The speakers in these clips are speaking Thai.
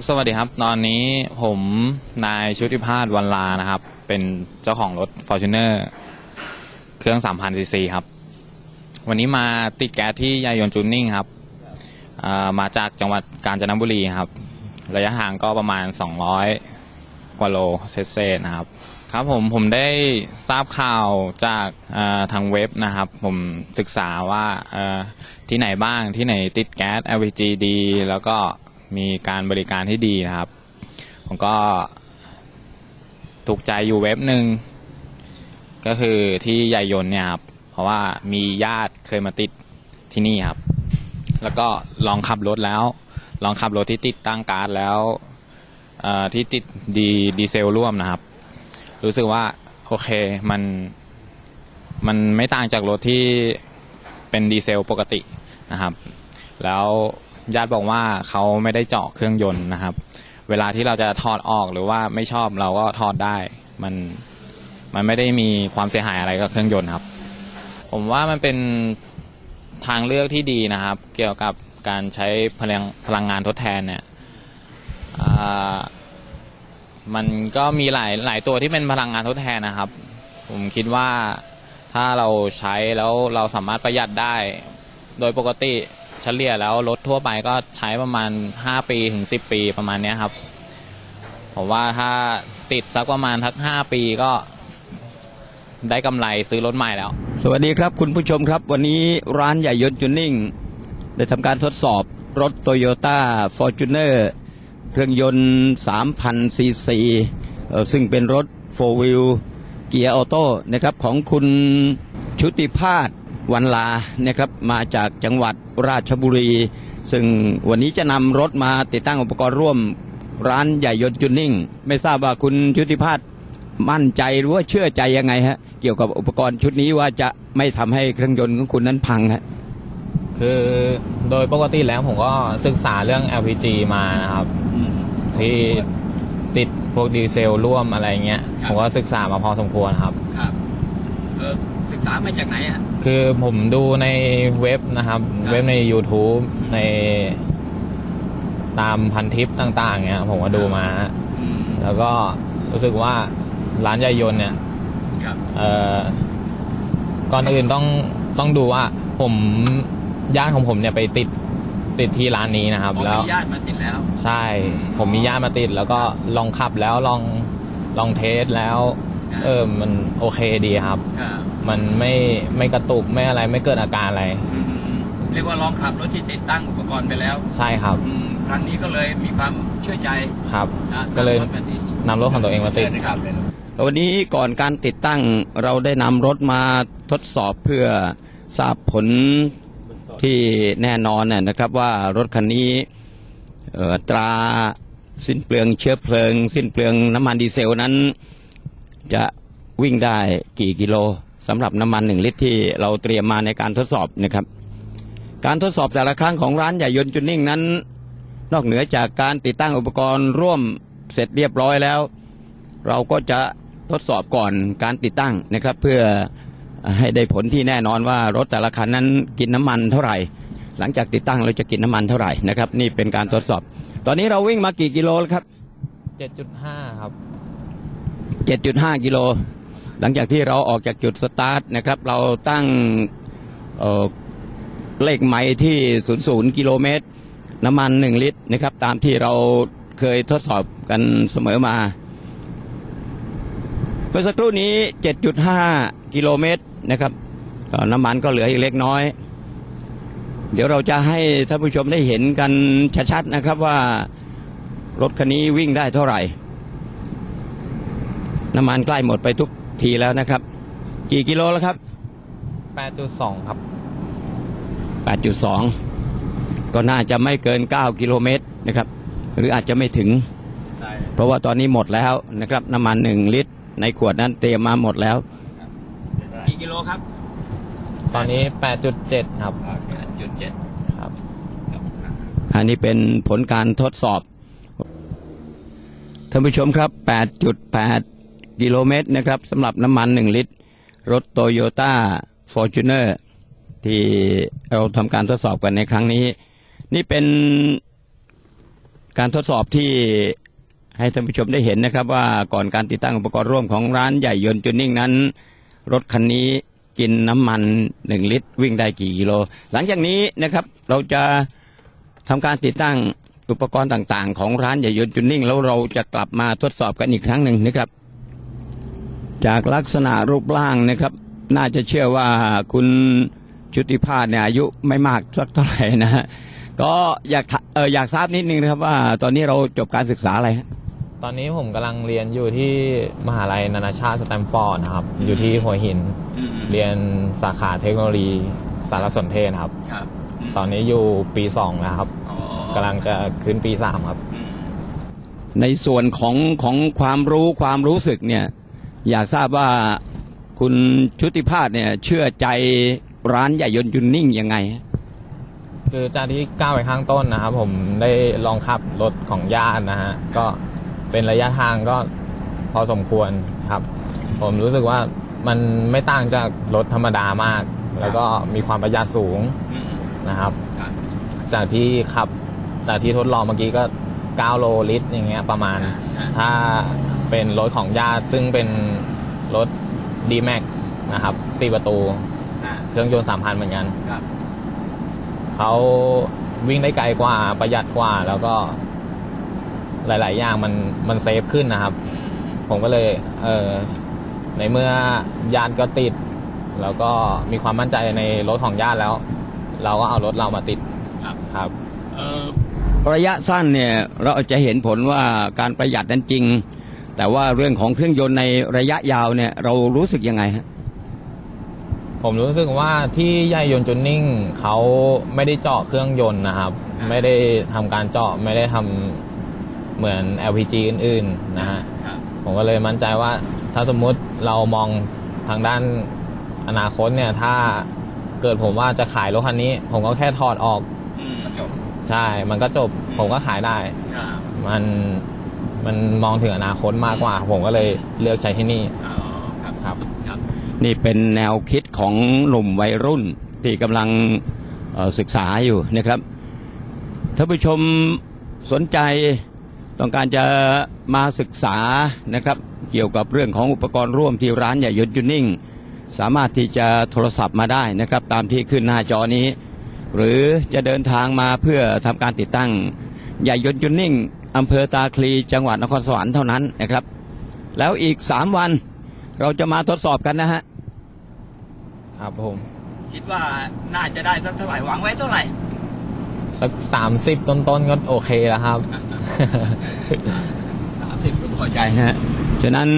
ครับสวัสดีครับ ตอนนี้ผมนายชุติพาสวันลานะครับ เป็นเจ้าของรถ Fortuner เครื่อง 3,000 ซีซีครับ วันนี้มาติดแก๊สที่ยายนจูนนิ่งครับามาจากจังหวัดกาญจนบุรีครับ ระยะทางก็ประมาณ 200 กว่าโลเศษๆนะครับ ครับผมผมได้ทราบข่าวจากาทางเว็บนะครับ ผมศึกษาว่าที่ไหนบ้างที่ไหนติดแก๊ส LPG ดีแล้วก็ มีการบริการที่ดีนะครับ ผมก็ถูกใจอยู่เว็บหนึ่งก็คือที่ยายยนเนี่ยครับ เพราะว่ามีญาติเคยมาติดที่นี่ครับ แล้วก็ลองขับรถแล้ว ลองขับรถที่ติดตั้งการ์ดแล้วที่ติดดีดีเซลร่วมนะครับ รู้สึกว่าโอเคมันมันไม่ต่างจากรถที่เป็นดีเซลปกตินะครับ แล้ว ญาติบอกว่าเขาไม่ได้เจาะเครื่องยนต์นะครับ เวลาที่เราจะถอดออกหรือว่าไม่ชอบเราก็ถอดได้ มันมันไม่ได้มีความเสียหายอะไรกับเครื่องยนต์ครับ ผมว่ามันเป็นทางเลือกที่ดีนะครับ เกี่ยวกับการใช้พลังพลังงานทดแทนเนี่ยมันก็มีหลายหลายตัวที่เป็นพลังงานทดแทนนะครับ ผมคิดว่าถ้าเราใช้แล้วเราสามารถประหยัดได้ โดยปกติ เฉลี่ยแล้วรถทั่วไปก็ใช้ประมาณ 5 ปีถึง 10 ปีประมาณเนี้ยครับ ผมว่าถ้าติดสักประมาณทัก 5 ปีก็ได้กำไรซื้อรถใหม่แล้ว สวัสดีครับคุณผู้ชมครับ วันนี้ร้านใหญ่ยนต์จูนนิ่ง ได้ทำการทดสอบรถโตโยต้าฟอร์จูเนอร์เครื่องยนต์ 3,000 ซีซีซึ่งเป็นรถ 4 wheel เกียร์ออโต้นะครับของคุณชุติพาส วันลานะครับมาจากจังหวัดราชบุรี ซึ่งวันนี้จะนำรถมาติดตั้งอุปกรณ์ร่วมร้านใหญ่ยนต์จูนนิ่ง ไม่ทราบว่าคุณชุติพาสมั่นใจหรือว่าเชื่อใจยังไงฮะ เกี่ยวกับอุปกรณ์ชุดนี้ว่าจะไม่ทำให้เครื่องยนต์ของคุณนั้นพังฮะคือโดยปกติแล้วผมก็ศึกษาเรื่อง LPG มานะครับ ที่ติดพวกดีเซลร่วมอะไรเงี้ยครับผมก็ศึกษามาพอสมควรครับครับ ศึกษามาจากไหนฮะคือผมดูในเว็บนะครับครับเว็บใน YouTube ในตามพันทิปต่าง ๆเงี้ยผมก็ดูมาแล้วก็รู้สึกว่าร้านยายยนต์เนี่ย ครับ เอ่อก่อนอื่นต้องต้องดูว่าผมญาติของผมเนี่ยไปติดติดที่ร้านนี้นะครับ ผมแล้วมีญาติมาติดแล้ว ใช่ผมมีญาติมาติด แล้วก็ลองขับแล้วลองลองเทสแล้วครับเออมันโอเคดีครับ ครับ มันไม่ไม่กระตุกไม่อะไรไม่เกิดอาการอะไรเรียกว่าลองขับรถที่ติดตั้งอุปกรณ์ไปแล้วใช่ครับครั้งนี้ก็เลยมีความเชื่อใจครับ นะก็เลยรถมาติดนำรถของตัวเองมาติด ครับวันนี้ก่อนการติดตั้งเราได้นำรถมาทดสอบเพื่อทราบผลที่แน่นอนน่ะนะครับว่ารถคันนี้เอ่ออัตราสิ้นเปลืองเชื้อเพลิง สิ้นเปลืองน้ำมันดีเซลนั้น จะวิ่งได้กี่กิโล สำหรับน้ำมันหนึ่งลิตรที่เราเตรียมมาในการทดสอบนะครับ การทดสอบแต่ละครั้งของร้านใหญ่ยนต์จุนนิ่งนั้น นอกเหนือจากการติดตั้งอุปกรณ์ร่วมเสร็จเรียบร้อยแล้ว เราก็จะทดสอบก่อนการติดตั้งนะครับ เพื่อให้ได้ผลที่แน่นอนว่ารถแต่ละคันนั้นกินน้ำมันเท่าไหร่ หลังจากติดตั้งเราจะกินน้ำมันเท่าไหร่นะครับ นี่เป็นการทดสอบ ตอนนี้เราวิ่งมากี่กิโลแล้วครับ 7.5 ครับ 7.5 กิโล หลังจากที่เราออกจากจุดสตาร์ทนะครับ เราตั้งเเลขไมล์ที่ 00 กิโลเมตร น้ำมัน 1 ลิตรนะครับ ตามที่เราเคยทดสอบกันเสมอมา เมื่อสักครู่นี้ 7.5 กิโลเมตรนะครับน้ำมันก็เหลืออีกเล็กน้อย เดี๋ยวเราจะให้ท่านผู้ชมได้เห็นกันชัดๆนะครับว่ารถคันนี้วิ่งได้เท่าไหร่ น้ำมันใกล้หมดไปทุก ทีแล้วนะครับ กี่กิโลแล้วครับ 8.2 ครับ 8.2 ก็น่าจะไม่เกิน 9 กิโลเมตรนะครับ หรืออาจจะไม่ถึง เพราะว่าตอนนี้หมดแล้วนะครับน้ำมัน 1 ลิตร ในขวดนั้นเตรียมมาหมดแล้ว กี่กิโลครับ ตอนนี้ 8.7 ครับ 8.7 ครับ อันนี้เป็นผลการทดสอบท่านผู้ชมครับ 8.8 กิโลเมตรนะครับสำหรับน้ำมัน 1 ลิตร รถโตโยต้าฟอร์จูเนอร์ที่เราทำการทดสอบกันในครั้งนี้ นี่เป็นการทดสอบที่ให้ท่านผู้ชมได้เห็นนะครับว่าก่อนการติดตั้งอุปกรณ์ร่วมของร้านใหญ่ยนต์จูนิ่งนั้น รถคันนี้กินน้ำมันหนึ่งลิตร วิ่งได้กี่กิโล หลังจากนี้นะครับเราจะทำการติดตั้งอุปกรณ์ต่างๆ ของร้านใหญ่ยนต์จูนิ่งแล้วเราจะกลับมาทดสอบกันอีกครั้งหนึ่งนะครับ จากลักษณะรูปร่างนะครับ น่าจะเชื่อว่าคุณชุติภาสเนี่ยอายุไม่มากสักเท่าไหร่นะฮะก็อยากถเอออยากทราบนิดนึงนะครับว่าตอนนี้เราจบการศึกษาอะไรฮะตอนนี้ผมกำลังเรียนอยู่ที่มหาลัยนานาชาติสแตมฟอร์ดนะครับ อยู่ที่หัวหิน เรียนสาขาเทคโนโลยีสารสนเทศครับครับตอนนี้อยู่ปีสองนะครับกำลังจะขึ้นปีสามครับ ในส่วนของของความรู้ความรู้สึกเนี่ย อยากทราบว่าคุณชุติภาสเนี่ยเชื่อใจร้านใหญ่ยนต์จุนนิ่งยังไง คือจากที่ก้าวไปข้างต้นนะครับผมได้ลองขับรถของญาตินะฮะก็เป็นระยะทางก็พอสมควรครับ ผมรู้สึกว่ามันไม่ต่างจากรถธรรมดามาก แล้วก็มีความประหยัดสูงนะครับ จากที่ขับจากที่ทดลองเมื่อกี้ก็ 9 โลลิตรอย่างเงี้ยประมาณ ถ้า เป็นรถของญาติซึ่งเป็นรถ d m a x นะครับ4ประตูเครื่องยนต์3,000เหมือนกันเขาวิ่งได้ไกลกว่าประหยัดกว่า แล้วก็หลาย ๆ อย่างมันมันเซฟขึ้นนะครับผมก็เลย เออในเมื่อญาติก็ติด แล้วก็มีความมั่นใจในรถของญาติแล้ว เราก็เอารถเรามาติดครับครับระยะสั้นเนี่ยเราจะเห็นผลว่าการประหยัดนั้นจริง แต่ว่าเรื่องของเครื่องยนต์ในระยะยาวเนี่ยเรารู้สึกยังไงฮะผมรู้สึกว่าที่ใหญ่ยนต์จูนนิ่งเขาไม่ได้เจาะเครื่องยนต์นะครับอ่าไม่ได้ทำการเจาะไม่ได้ทำเหมือน LPG อื่นๆนะฮะผมก็เลยมั่นใจว่าถ้าสมมุติเรามองทางด้านอนาคตเนี่ย ถ้าเกิดผมว่าจะขายรถคันนี้ ผมก็แค่ถอดออกใช่ มันก็จบ ผมก็ขายได้ มัน มันมองถึงอนาคตมากกว่า ผมก็เลยเลือกใช้ที่นี่ครับ นี่เป็นแนวคิดของหนุ่มวัยรุ่นที่กำลังเอ่อศึกษาอยู่นะครับท่านผู้ชมสนใจต้องการจะมาศึกษานะครับ เกี่ยวกับเรื่องของอุปกรณ์ร่วมที่ร้านใหญ่ยนต์จูนนิ่ง สามารถที่จะโทรศัพท์มาได้นะครับ ตามที่ขึ้นหน้าจอนี้ หรือจะเดินทางมาเพื่อทำการติดตั้งใหญ่ยนต์จูนนิ่ง อำเภอตาคลีจังหวัดนครสวรรค์เท่านั้นนะครับ แล้วอีก 3 วันเราจะมาทดสอบกันนะฮะครับผม คิดว่าน่าจะได้สักเท่าไหร่หวังไว้เท่าไหร่ สักสามสิบต้นๆก็โอเคแล้วครับสามสิบพอใจนะฮะฉะนั้น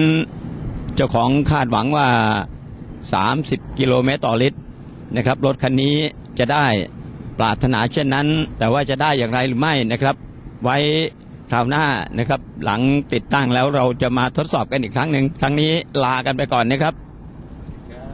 เจ้าของคาดหวังว่า 30 กิโลเมตรต่อลิตรนะครับ รถคันนี้จะได้ปรารถนาเช่นนั้น แต่ว่าจะได้อย่างไรหรือไม่นะครับ ไว้ คราวหน้านะครับ หลังติดตั้งแล้วเราจะมาทดสอบกันอีกครั้งหนึ่งครั้งนี้ลากันไปก่อนนะครับ